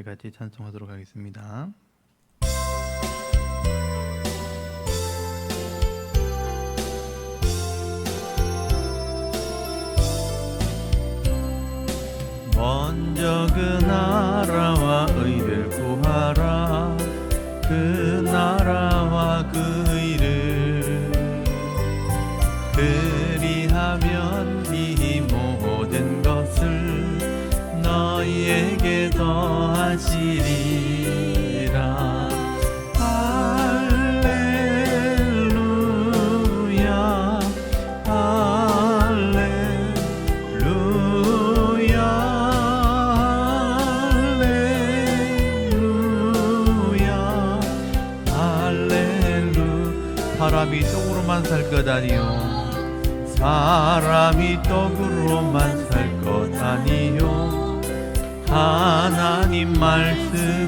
우리 같이 찬송하도록 하겠습니다. 것 아니요 사람이 떡으로만 살 것 아니요 하나님 말씀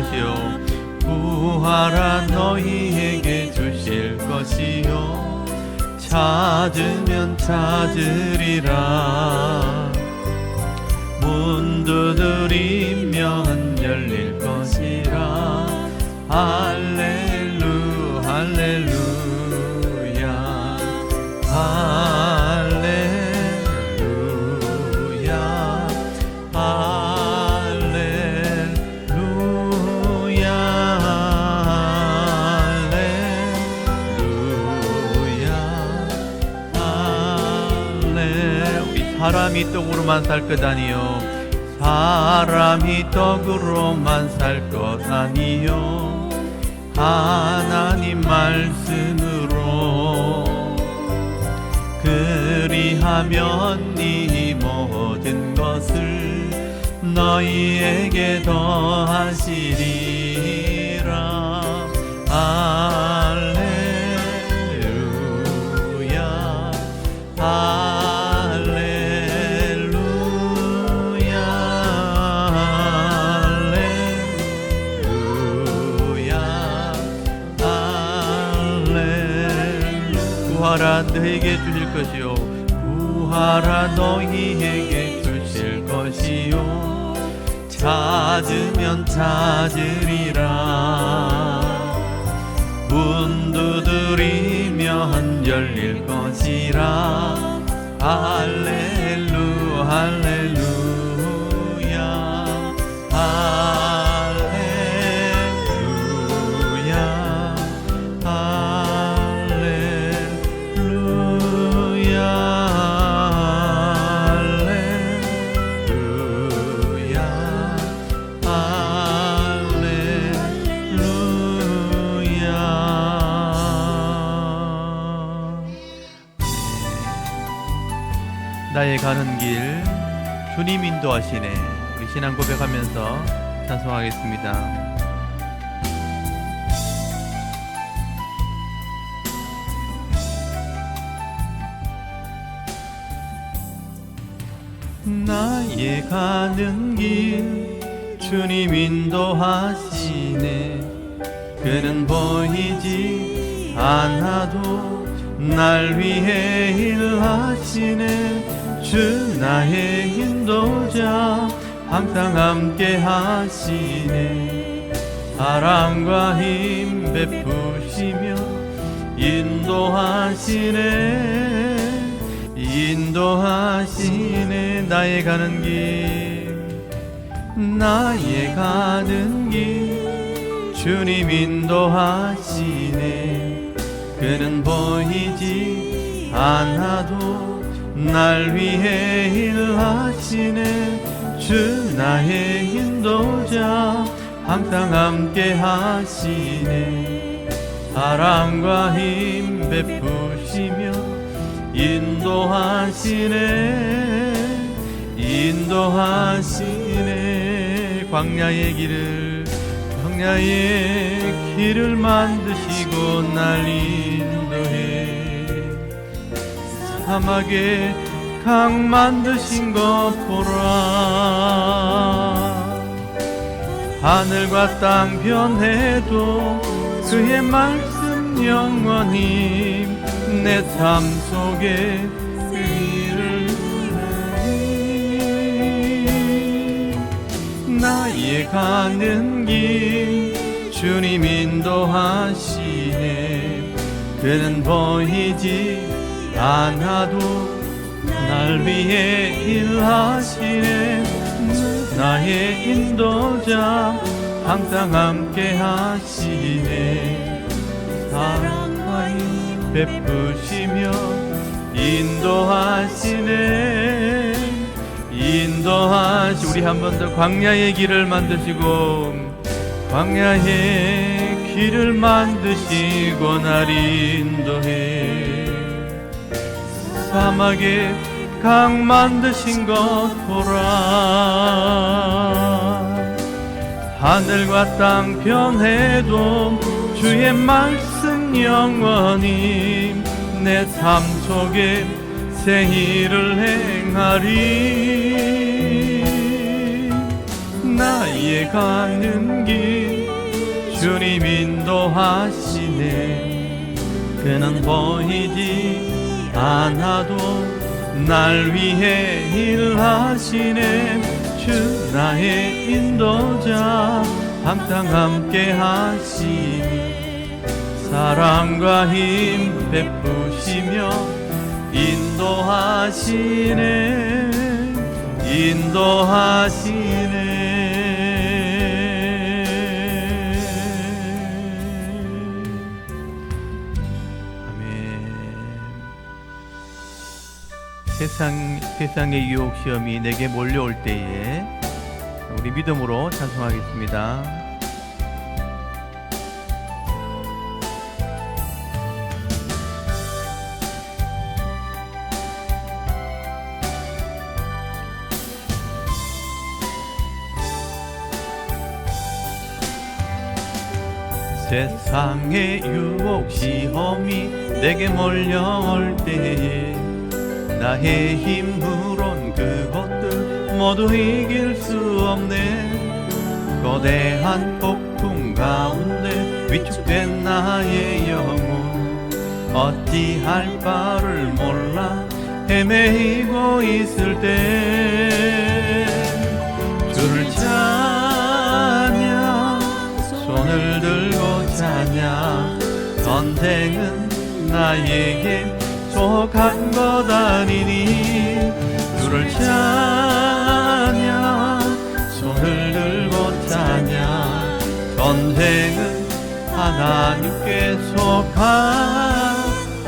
것이요 구하라 너희에게 주실 것이요. 찾으면 찾으리라. 문 두드리면 열릴 것이라. 할 사람이 떡으로만 살 것 아니요. 사람이 떡으로만 살 것 아니요. 하나님 말씀으로 그리하면 이 모든 것을 너희에게 더하시리라. 할렐루야 너에게 주실 것이요. 구하라 너희에게 주실 것이요. 찾으면 찾으리라. 문 두드리면 열릴 것이라. 할렐루 할렐루 주님 인도하시네. 우리 신앙 고백하면서 찬송하겠습니다. 나의 가는 길 주님 인도하시네. 그는 보이지 않아도 날 위해 일하시네 주 나의 인도자 항상 함께 하시네. 사랑과 힘 베푸시며 인도하시네. 인도하시네. 나의 가는 길 나의 가는 길. 주님 인도하시네. 그는 보이지 않아도 날 위해 일하시네. 주 나의 인도자 항상 함께 하시네. 사랑과 힘 베푸시며 인도하시네. 인도하시네. 광야의 길을 광야의 길을 만드시고 날 인도해 사막에 강 만드신 것 보라. 하늘과 땅 변해도 그의 말씀 영원히 내 삶 속에 의를 해 나의 가는 길 주님 인도하시네. 그는 보이지 않아도 날 위해 일하시네. 나의 인도자 항상 함께 하시네. 사랑과 힘 베푸시며 인도하시네. 인도하시 우리 한 번 더 광야의 길을 만드시고 광야의 길을 만드시고 날 인도해 사막에 강 만드신 것 보라. 하늘과 땅 변해도 주의 말씀 영원히 내 삶 속에 새 일을 행하리. 나의 가는 길 주님 인도하시네. 그는 보이지 않아도 날 위해 일하시네. 주 나의 인도자 항상 함께 하시니. 사랑과 힘 베푸시며 인도하시네. 인도하시네 세상 세상의 유혹 시험이 내게 몰려올 때에 우리 믿음으로 찬송하겠습니다. 세상의 유혹 시험이 내게 몰려올 때에 나의 힘으론 그것들 모두 이길 수 없네. 거대한 폭풍 가운데 위축된 나의 영혼. 어찌할 바를 몰라 헤매이고 있을 때. 주를 찬양 손을 들고 찬양 전쟁은 나에게 속한 것 아니니 주를 찬양 손을 들고 찬양 전쟁은 하나님께 속한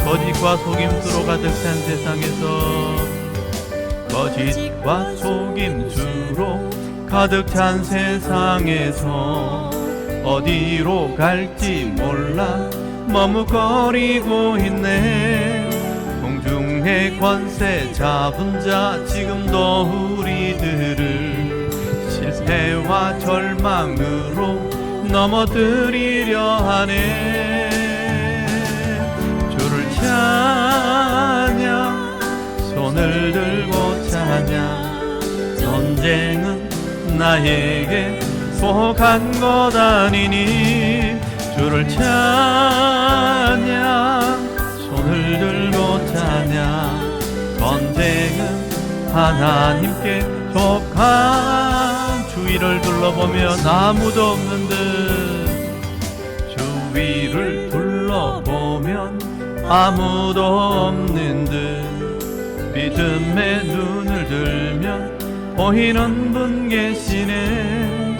거짓과 속임수로 가득 찬 세상에서 거짓과 속임수로 가득 찬 세상에서 어디로 갈지 몰라. 머뭇거리고 있네 공중의 권세 잡은 자 지금도 우리들을 실패와 절망으로 넘어뜨리려 하네. 주를 찬양 손을 들고 찬양. 전쟁은 나에게 속한 것 아니니 주를 찬양 손을 들고 찬양 전쟁은 하나님께 속한 주위를 둘러보면 아무도 없는 듯. 주위를 둘러보면 아무도 없는 듯. 믿음의 눈을 들면 보이는 분 계시네.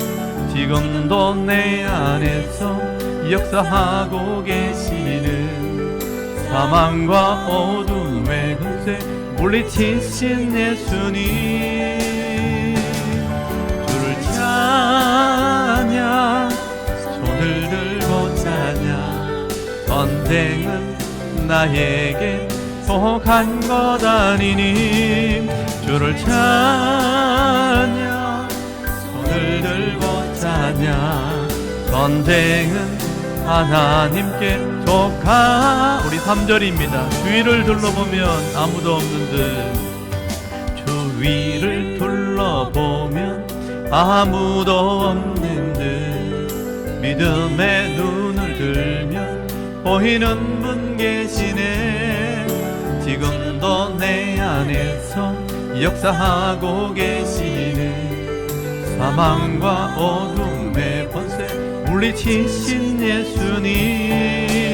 지금도 내 안에서 역사하고 계시는 사망과 어둠의 근세 물리치신 예수님. 주를 찬양 손을 들고 찬양. 전쟁은 나에게 속한 것 아니니. 주를 찾냐 손을 들고 찾냐 전쟁은 하나님께 속한 우리 3절입니다. 주위를 둘러보면 아무도 없는 듯. 주위를 둘러보면 아무도 없는 듯. 믿음의 눈을 들면 보이는 분 계시네. 지금도 내 안에서 역사하고 계시네. 사망과 어둠의 권세 물리치신 예수님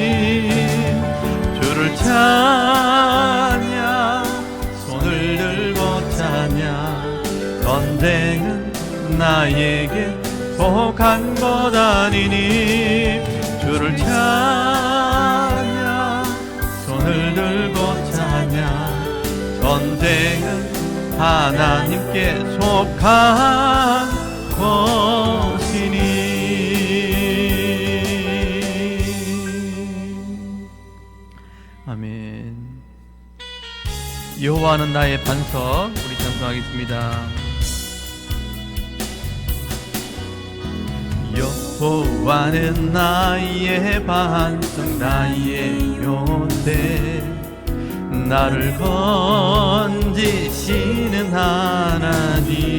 찾냐? 손을 들고 찾냐? 전쟁은 나에게 속한 것 아니니 주를 찾냐? 손을 들고 찾냐? 전쟁은 하나님께 속한 것 여호와는 나의 반석 우리 찬송하겠습니다. 여호와는 나의 반석 나의 요새 나를 건지시는 하나님.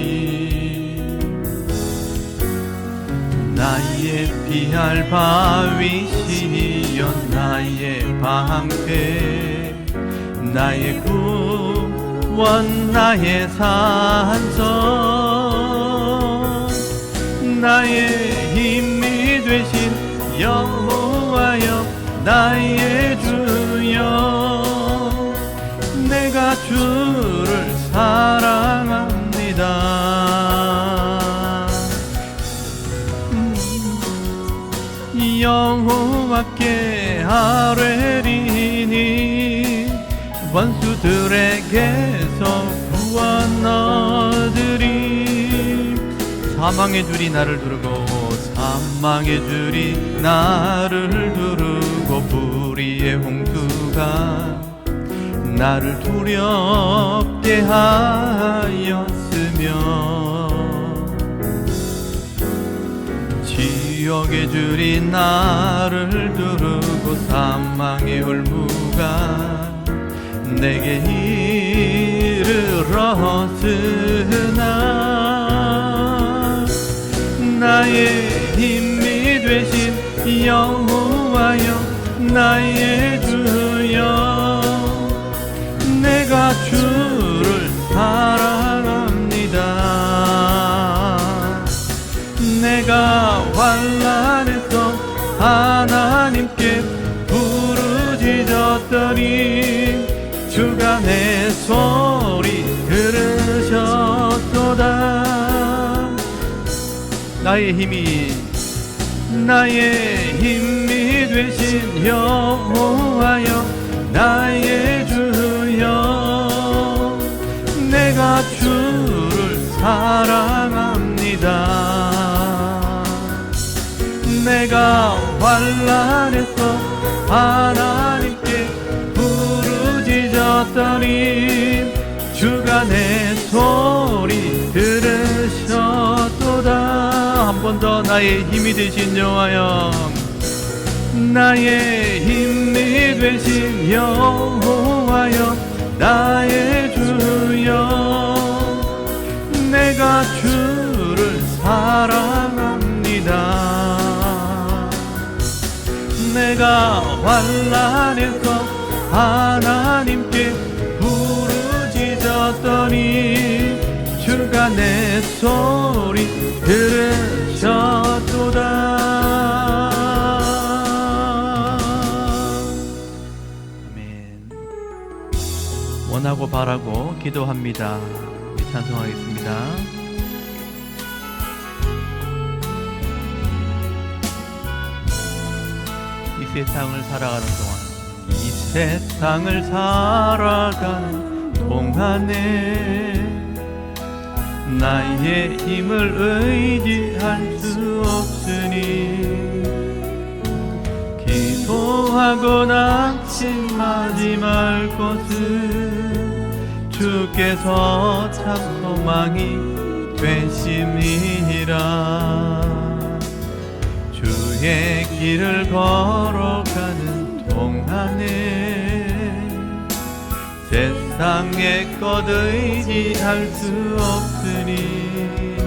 나의 피할 바위시여 나의 방패 나의 구원 나의 산성. 나의 힘이 되신 여호와여 나의 주여. 내가 주를 사랑합니다. 여호와께 아뢰리니 원수들에게서 구원 얻으리 사망의 줄이 나를 두르고 사망의 줄이 나를 두르고 불의의 홍수가 나를 두렵게 하였으며 지옥의 줄이 나를 두르고 사망의 홀무가 내게 이르렀으나 나의 힘이 되신 여호와여 나의 주여 내가 주를 사랑합니다. 내가 환란에서 하나님께 부르짖었더니 주가 내 소리 들으셨도다. 나의 힘이 나의 힘이 되신 여호와여 나의 주여. 내가 주를 사랑합니다. 내가 환란에서 하나님께 부르짖었더니? 주가 내 소리 들으셨도다. 한 번 더 나의 힘이 되신 여호와여. 나의 힘이 되신 여호와여. 나의 주여. 내가 주를 사랑합니다. 내가 환란에서 하나님께 부르짖었더니 주가 내 소리 들으셨도다. 아멘. 원하고 바라고 기도합니다. 찬송하겠습니다. 이 세상을 살아가는 동안 이 세상을 살아가는 동안에 나의 힘을 의지할 수 없으니 기도하고 낙심하지 말 것은 주께서 참 소망이 되심이라. 주의 길을 걸어가는 동안에 세상의 것 의지할 수 없으니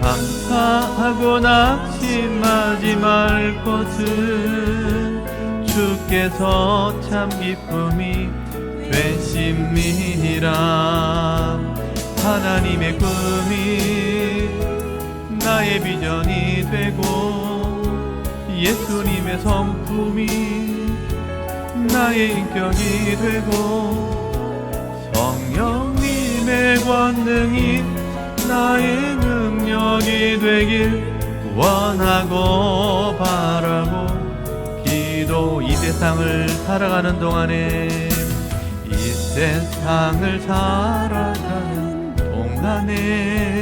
감사하고 낙심하지 말 것은 주께서 참 기쁨이 되심이라 하나님의 꿈이 나의 비전이 되고 예수님의 성품이 나의 인격이 되고 성령님의 권능이 나의 능력이 되길 원하고 바라고 기도 이 세상을 살아가는 동안에 이 세상을 살아가는 동안에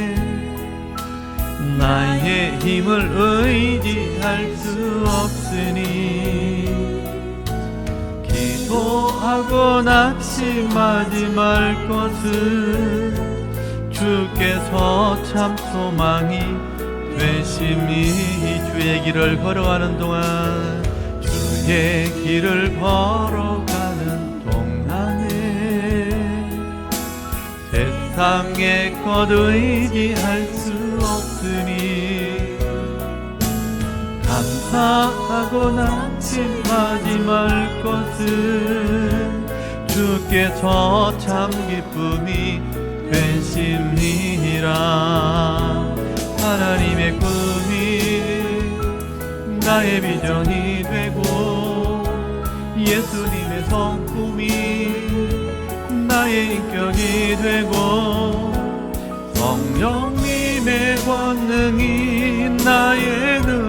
나의 힘을 의지할 수 없으니 기도하고 낙심하지 말 것은 주께서 참 소망이 되심이 주의 길을 걸어가는 동안 주의 길을 걸어가는 동안에 세상의 것 의지할 수 감사하고 낙심하지 말 것은 주께서 참 기쁨이 되심이라 하나님의 꿈이 나의 비전이 되고 예수님의 성품이 나의 인격이 되고 성령님의 권능이 나의 능력이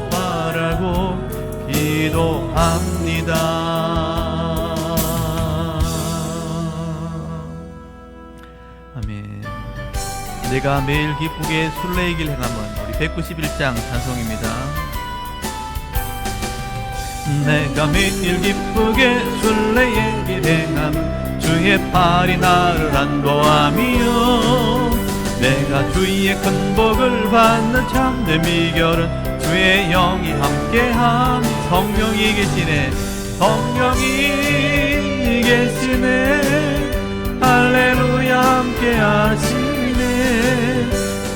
기도합니다. 아멘. 내가 매일 기쁘게 순례이길 행함은 우리 191장 찬송입니다. 내가 매일 기쁘게 순례의 행함 주의 팔이 나를 안보함이요 내가 주의 큰 복을 받는 참된 비결은 주의 영이 함께함 성령이 계시네 성령이 계시네 할렐루야 함께 하시네.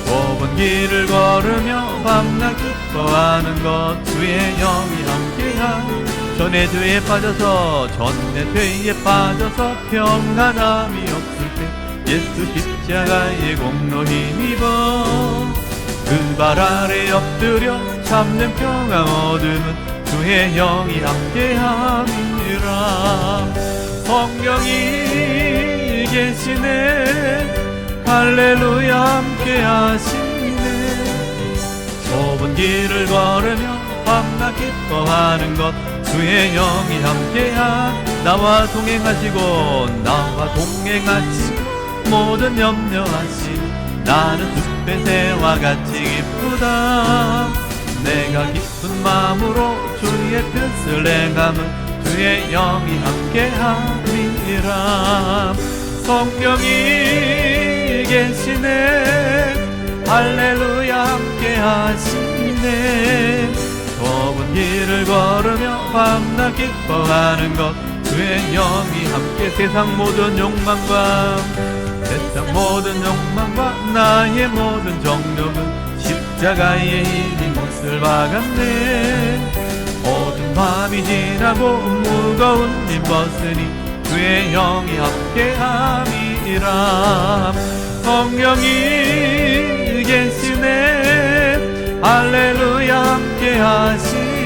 좁은 길을 걸으며 밤낮 기뻐하는 것 주의 영이 함께함. 전의 죄에 빠져서 전의 죄에 빠져서 평안함이 없을 때 예수 십자가의 공로 힘입어 그 발 아래 엎드려 참는 평강 얻으면 주의 영이 함께함이라. 성령이 계시네. 할렐루야 함께하시네. 좁은 길을 걸으며 밤낮 기뻐하는 것 주의 영이 함께한 나와 동행하시고 나와 동행하시고 모든 염려하시 나는 숲의 새와 같이 기쁘다. 내가 기쁜 마음으로 주의 뜻을 행함은 주의 영이 함께함이라. 성령이 계시네. 할렐루야 함께하시네. 좁은 길을 걸으며 밤낮 기뻐하는 것 주의 영이 함께 세상 모든 욕망과 세상 모든 욕망과 나의 모든 정욕은 십자가의 힘이 못을 박았네 밤이 지나고 무거운 짐 벗으니 주의 영이 함께함이라. 성령이 계시네. 할렐루야 함께하시네.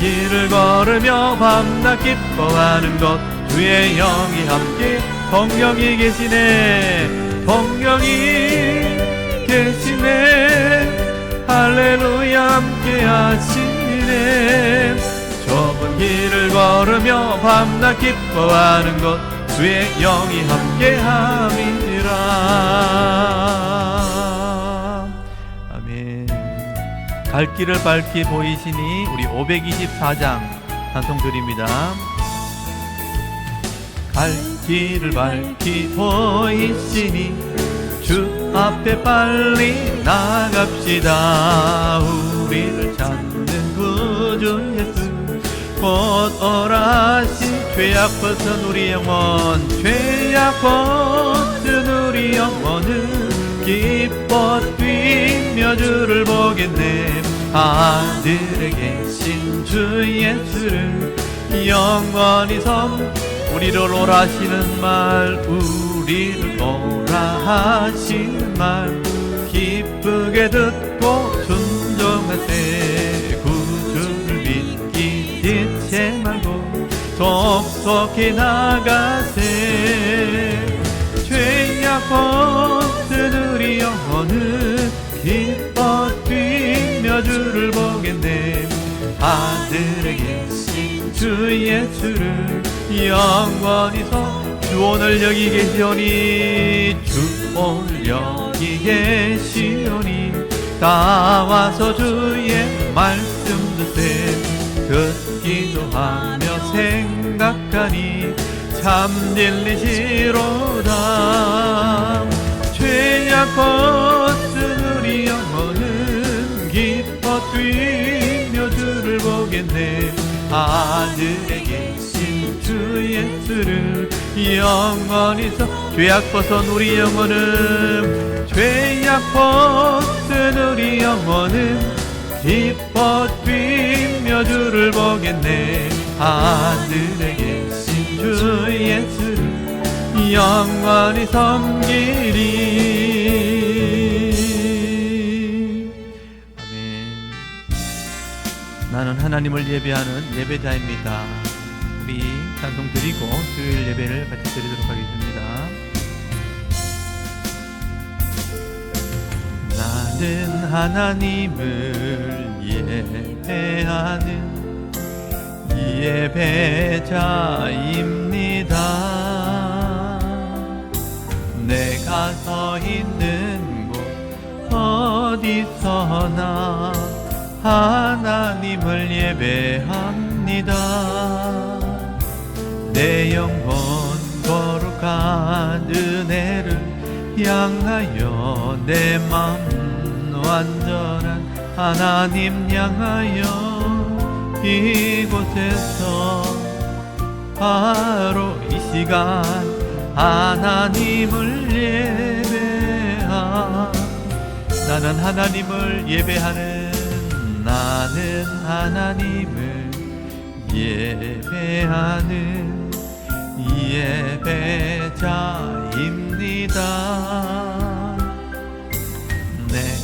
길을 걸으며 밤낮 기뻐하는 것 주의 영이 함께 성령이 계시네. 성령이 계시네. 할렐루야 함께 하시네 좁은 길을 걸으며 밤낮 기뻐하는 것 주의 영이 함께 함이라. 아멘. 갈 길을 밝히 보이시니 우리 524장 찬송 드립니다. 갈 길을 밝히 보이시니 주 앞에 빨리 나갑시다. 우리를 찾 는 구주 예수 곧 오라시 죄악 벗은 우리 영혼 죄악 벗은 우리 영혼은 기뻐 뛰며 주를 보겠네. 하늘에 계신 주 예수를 영원히 섬 우리를 오라시는 말 우리를 오라하시는 말 기쁘게 듣고 순종하세 말고 속속히 나가세. 죄악 벗은 우리 영혼은 기뻐 뛰며 주를 보겠네. 하늘에 계신 주 예수를 영원히 서주 오늘 여기 계시오니 주 오늘 여기 계시오니 다 와서 주의 말씀 듣세. 듣 기도 하며 생각하니 참 진리시로다. 죄악 벗은 우리 영혼은 기뻐 뛰며 주를 보겠네. 하늘에 계신 주 예수를 영원히 서 죄악 벗은 우리 영혼은. 죄악 벗은 우리 영혼은 기뻐 뛰며 주를 보겠네. 하늘에 계신 주 예수를 영원히 섬기리. 아멘. 나는 하나님을 예배하는 예배자입니다. 우리 찬송 드리고 수요일 예배를 같이 드리도록 하겠습니다 나는 하나님을 예배하는 예배자입니다. 내가 서 있는 곳 어디서나 하나님을 예배합니다. 내 영혼 거룩한 은혜를 향하여 내맘 완전한 하나님 향하여 이곳에서 바로 이 시간 하나님을 예배하 나는 하나님을 예배하는 나는 하나님을 예배하는 예배자입니다.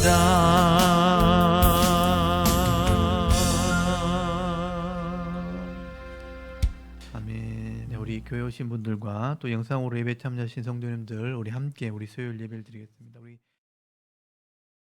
합니다. 아멘. 네, 우리 교회 오신 분들과 또 영상으로 예배 참여하신 성도님들 우리 함께 우리 수요일 예배를 드리겠습니다.